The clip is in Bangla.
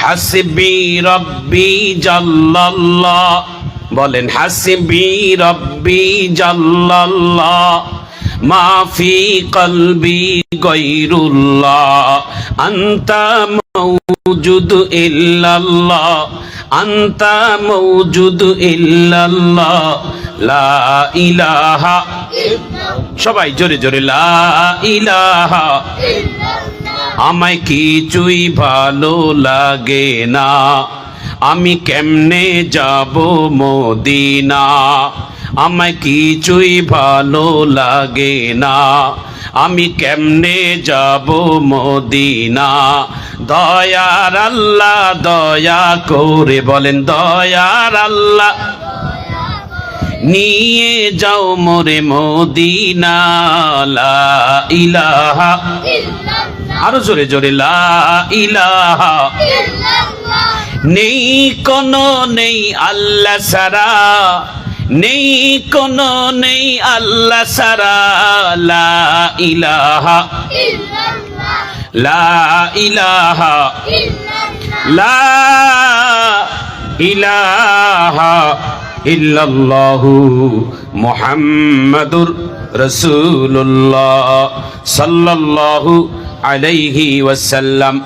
হাসবি রব্বি জাল্লাল্লাহ। বলেন, হাসবি রব্বি জাল্লাল্লাহ। মা ফি কলবি গৈরুল্লাহ। আন্তা মৌজুদ ইল্লাল্লাহ। আন্তা মৌজুদ ইল্লাল্লাহ। লা ইলাহা। সবাই জোরে জোরে, লা ইলাহা। আমায় কিছুই ভালো লাগে না। আমি কেমনে যাব মদিনা? আমায় কিছুই ভালো লাগে না। আমি কেমনে যাব মদিনা? দয়ার আল্লাহ, দয়া করে বলেন, দয়ার আল্লাহ। নিয়ে যাও মোরে মদিনা ইলাহা আরও জোরে জোরে লা ইলাহা নেই কোনো নেই আল্লাহ সারা নেই কোনো নেই আল্লাহ সারা লা ইলাহা লা ইলাহা লা ইলাহা ইল্লাল্লাহু মুহাম্মাদুর রাসূলুল্লাহ সাল্লাল্লাহু عليه وسلم.